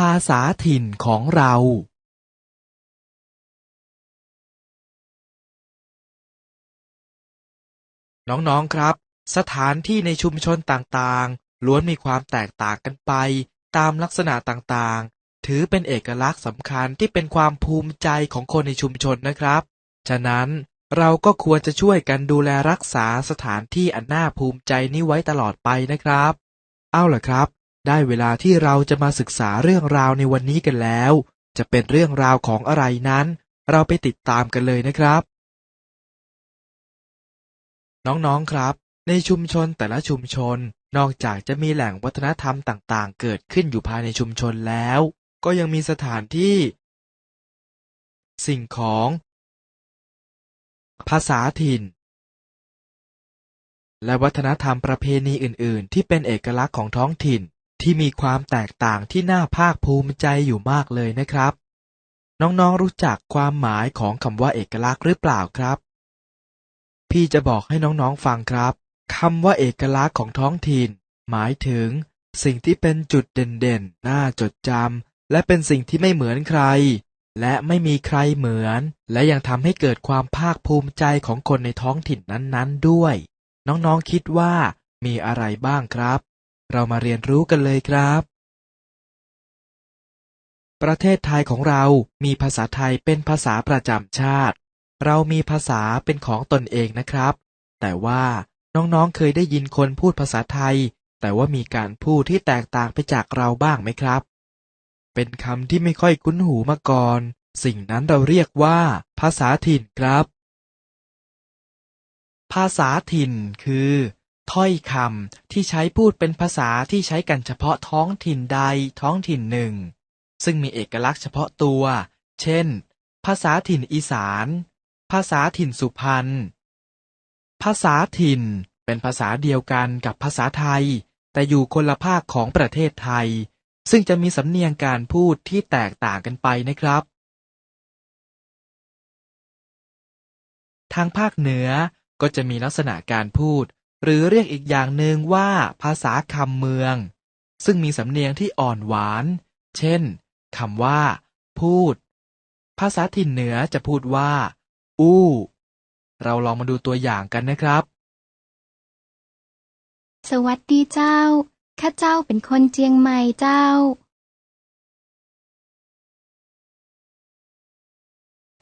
ภาษาถิ่นของเราน้องๆ ครับ สถานที่ในชุมชนต่างๆ ล้วนมีความแตกต่างกันไป ตามลักษณะต่างๆ ถือเป็นเอกลักษณ์สำคัญที่เป็นความภูมิใจของคนในชุมชนนะครับ ฉะนั้นเราก็ควรจะช่วยกันดูแลรักษาสถานที่อันน่าภูมิใจนี้ไว้ตลอดไปนะครับ เอาล่ะครับ ได้เวลาที่เราจะมาศึกษาเรื่องราวในวันนี้กันแล้ว จะเป็นเรื่องราวของอะไรนั้น เราไปติดตามกันเลยนะครับ น้องๆครับ ในชุมชนแต่ละชุมชน นอกจากจะมีแหล่งวัฒนธรรมต่างๆ เกิดขึ้นอยู่ภายในชุมชนแล้ว ก็ยังมีสถานที่ สิ่งของ ภาษาถิ่น และวัฒนธรรมประเพณีอื่น ๆ ที่เป็นเอกลักษณ์ของท้องถิ่น ที่มีความแตกต่างที่น่าภาคภูมิใจอยู่มากเลยนะครับ น้องๆรู้จักความหมายของคำว่าเอกลักษณ์หรือเปล่าครับ พี่จะบอกให้น้องๆฟังครับคำว่าเอกลักษณ์ของท้องถิ่น หมายถึง สิ่งที่เป็นจุดเด่นๆ น่าจดจำและเป็นสิ่งที่ไม่เหมือนใคร และไม่มีใครเหมือน และยังทำให้เกิดความภาคภูมิใจของคนในท้องถิ่นนั้นๆด้วย น้องๆคิดว่ามีอะไรบ้างครับ เรามาเรียนรู้กันเลยครับ ประเทศไทยของเรามีภาษาไทยเป็นภาษาประจำชาติ เรามีภาษาเป็นของตนเองนะครับ แต่ว่าน้องๆเคยได้ยินคนพูดภาษาไทย แต่ว่ามีการพูดที่แตกต่างไปจากเราบ้างไหมครับ เป็นคำที่ไม่ค่อยคุ้นหูมาก่อน สิ่งนั้นเราเรียกว่า ภาษาถิ่นครับ ภาษาถิ่นคือ ถ้อยคำที่ใช้พูดเป็นภาษาที่ใช้กันเฉพาะท้องถิ่นใดท้องถิ่นหนึ่ง ซึ่งมีเอกลักษณ์เฉพาะตัว เช่น ภาษาถิ่นอีสาน ภาษาถิ่นสุพรรณ ภาษาถิ่นเป็นภาษาเดียวกันกับภาษาไทย แต่อยู่คนละภาคของประเทศไทย ซึ่งจะมีสำเนียงการพูดที่แตกต่างกันไปนะครับ ทางภาคเหนือก็จะมีลักษณะการพูด หรือเรียกอีกอย่างหนึ่งว่าภาษาคำเมือง ซึ่งมีสำเนียงที่อ่อนหวาน เช่นคำว่า พูด ภาษาถิ่นเหนือจะพูดว่า อู้ เราลองมาดูตัวอย่างกันนะครับ สวัสดีเจ้า ข้าเจ้าเป็นคนเจียงใหม่เจ้า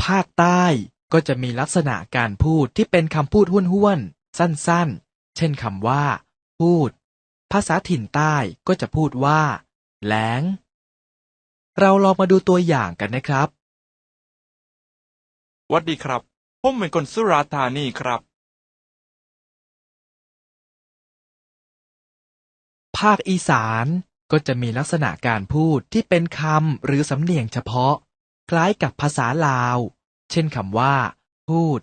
ภาคใต้ก็จะมีลักษณะการพูดที่เป็นคำพูดห้วนๆ สั้นๆ เช่นคำว่า พูด ภาษาถิ่นใต้ก็จะพูดว่า แหลง เราลองมาดูตัวอย่างกันนะครับหวัดดีครับ ผมเป็นคนสุราษฎร์ธานีครับ ภาคอีสานก็จะมีลักษณะการพูดที่เป็นคำหรือสำเนียงเฉพาะ คล้ายกับภาษาลาว เช่นคำว่า พูด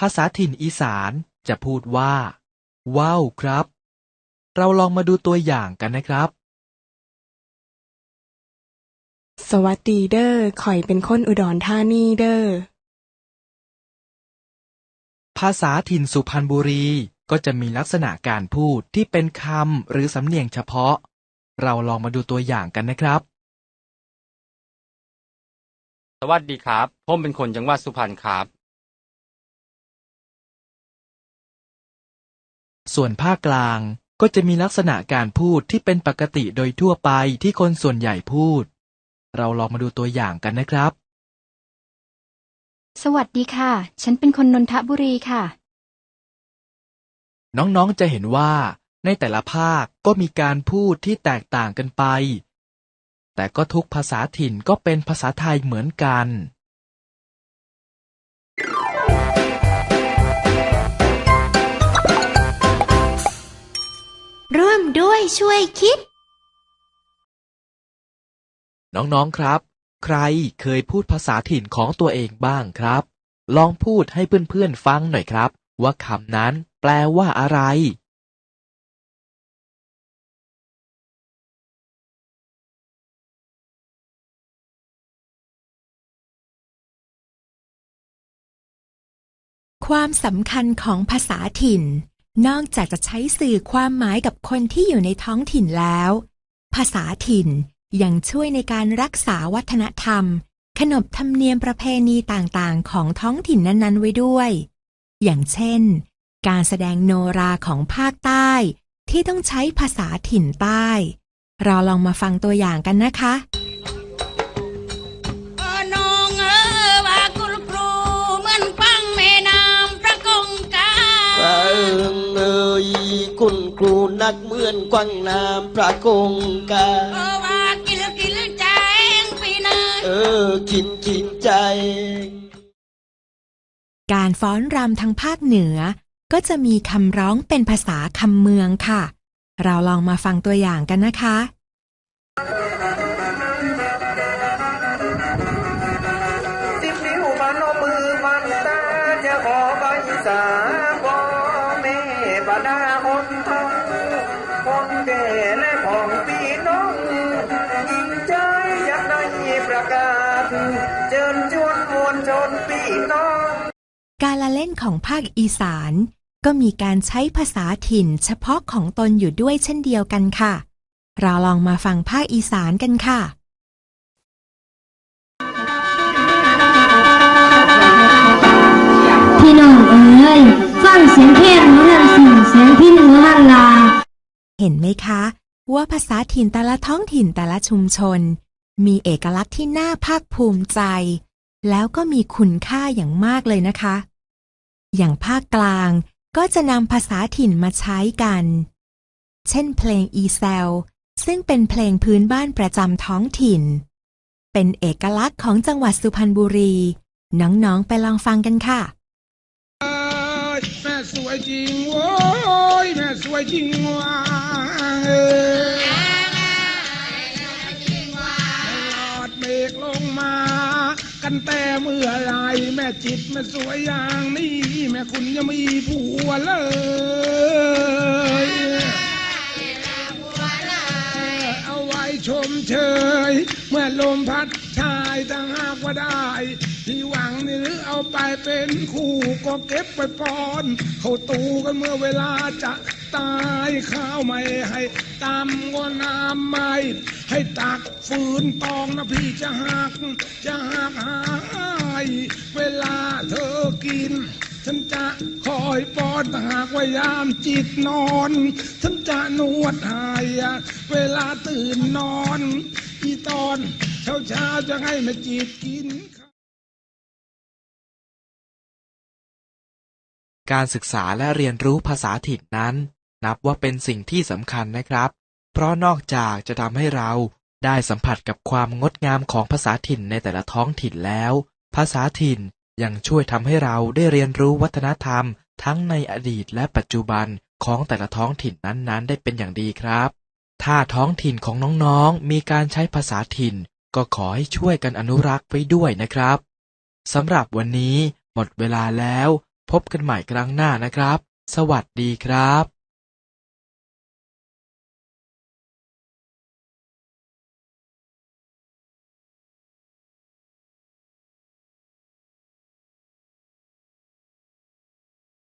ภาษาถิ่นอีสานจะพูดว่า ว้าวครับ เราลองมาดูตัวอย่างกันนะครับ สวัสดีเด้อข่อยเป็นคนอุดรธานีเด้อ ภาษาถิ่นสุพรรณบุรีก็จะมีลักษณะการพูดที่เป็นคำหรือสำเนียงเฉพาะ เราลองมาดูตัวอย่างกันนะครับ สวัสดีครับ ผมเป็นคนจังหวัดสุพรรณครับ ส่วนภาคกลางก็จะมีลักษณะการพูดที่เป็นปกติโดยทั่วไปที่คนส่วนใหญ่พูด เราลองมาดูตัวอย่างกันนะครับ สวัสดีค่ะ ฉันเป็นคนนนทบุรีค่ะ น้องๆจะเห็นว่า ในแต่ละภาคก็มีการพูดที่แตกต่างกันไป แต่ก็ทุกภาษาถิ่นก็เป็นภาษาไทยเหมือนกัน ร่วมด้วยช่วยคิด น้อง ๆ ครับ ใครเคยพูดภาษาถิ่นของตัวเองบ้างครับ ลองพูดให้เพื่อน ๆ ฟังหน่อยครับ ว่าคำนั้นแปลว่าอะไร ความสำคัญของภาษาถิ่น นอกจากจะใช้สื่อความหมายกับคนที่อยู่ในท้องถิ่นแล้ว ภาษาถิ่นยังช่วยในการรักษาวัฒนธรรม ขนบธรรมเนียมประเพณีต่างๆ ของท้องถิ่นนั้นๆ ไว้ด้วย อย่างเช่น การแสดงโนราของภาคใต้ ที่ต้องใช้ภาษาถิ่นใต้ เราลองมาฟังตัวอย่างกันนะคะ นักเหมือนกวางน้ำพระกงกาเออว่ากินกินใจงปีเนยเออกินกินใจ การฟ้อนรำทางภาคเหนือ ก็จะมีคำร้องเป็นภาษาคำเมืองค่ะ เราลองมาฟังตัวอย่างกันนะคะสิบนิ้วมันเอามือมันตาจะขอใบสาพ่อแม่บาดาคนทองคน แก่และของพี่น้องหญิงใจอยากได้ประกาศเชิญชวนมวลชนพี่น้อง การละเล่นของภาคอีสาน ก็มีการใช้ภาษาถิ่นเฉพาะของตนอยู่ด้วยเช่นเดียวกันค่ะ เราลองมาฟังภาคอีสานกันค่ะพี่น้องเอ๋ยฟังเสียงเพลงหมอลำสิ่งเสียงพี่เหนือฮันลา เห็นไหมคะ ว่าภาษาถิ่นแต่ละท้องถิ่นแต่ละชุมชน มีเอกลักษณ์ที่น่าภาคภูมิใจ แล้วก็มีคุณค่าอย่างมากเลยนะคะ อย่างภาคกลางก็จะนำภาษาถิ่นมาใช้กัน เช่นเพลงอีเซลซึ่งเป็นเพลงพื้นบ้านประจำท้องถิ่น เป็นเอกลักษณ์ของจังหวัดสุพรรณบุรี น้องๆไปลองฟังกันค่ะ สวยจริงโว้ยแม่สวยจริงว่ะเออหลอดเมฆลงมา กันแต่เมื่อไรแม่จิตแม่สวยอย่างนี้แม่คุณยังมีผัวเลยเอาไว้ชมเชย เมื่อลมพัดชายถ้าหากว่าได้ ที่หวังนี่หรือเอาไปเป็นคู่ก็เก็บไปปอน เขาตูกันเมื่อเวลาจะตายข้าวไม่ให้ตำก็น้ำไม่ให้ตักฝืนตองนะพี่จะหัก จะหักหายเวลาเธอกินฉันจะคอยป้อนถ้าหากว่ายามจิตนอน ฉันจะนวดห้อะเวลาตื่นนอน อีตอนเช้าเช้าๆจะให้ม่จิตกิน การศึกษาและเรียนรู้ภาษาถิ่นนั้น นับว่าเป็นสิ่งที่สำคัญนะครับ เพราะนอกจากจะทำให้เราได้สัมผัสกับความงดงามของภาษาถิ่นในแต่ละท้องถิ่นแล้ว ภาษาถิ่นยังช่วยทำให้เราได้เรียนรู้วัฒนธรรม ทั้งในอดีตและปัจจุบันของแต่ละท้องถิ่นนั้นๆ ได้เป็นอย่างดีครับ ถ้าท้องถิ่นของน้องๆ มีการใช้ภาษาถิ่น ก็ขอให้ช่วยกันอนุรักษ์ไว้ด้วยนะครับสำหรับวันนี้หมดเวลาแล้ว พบกันใหม่ครั้งหน้านะครับ สวัสดีครับ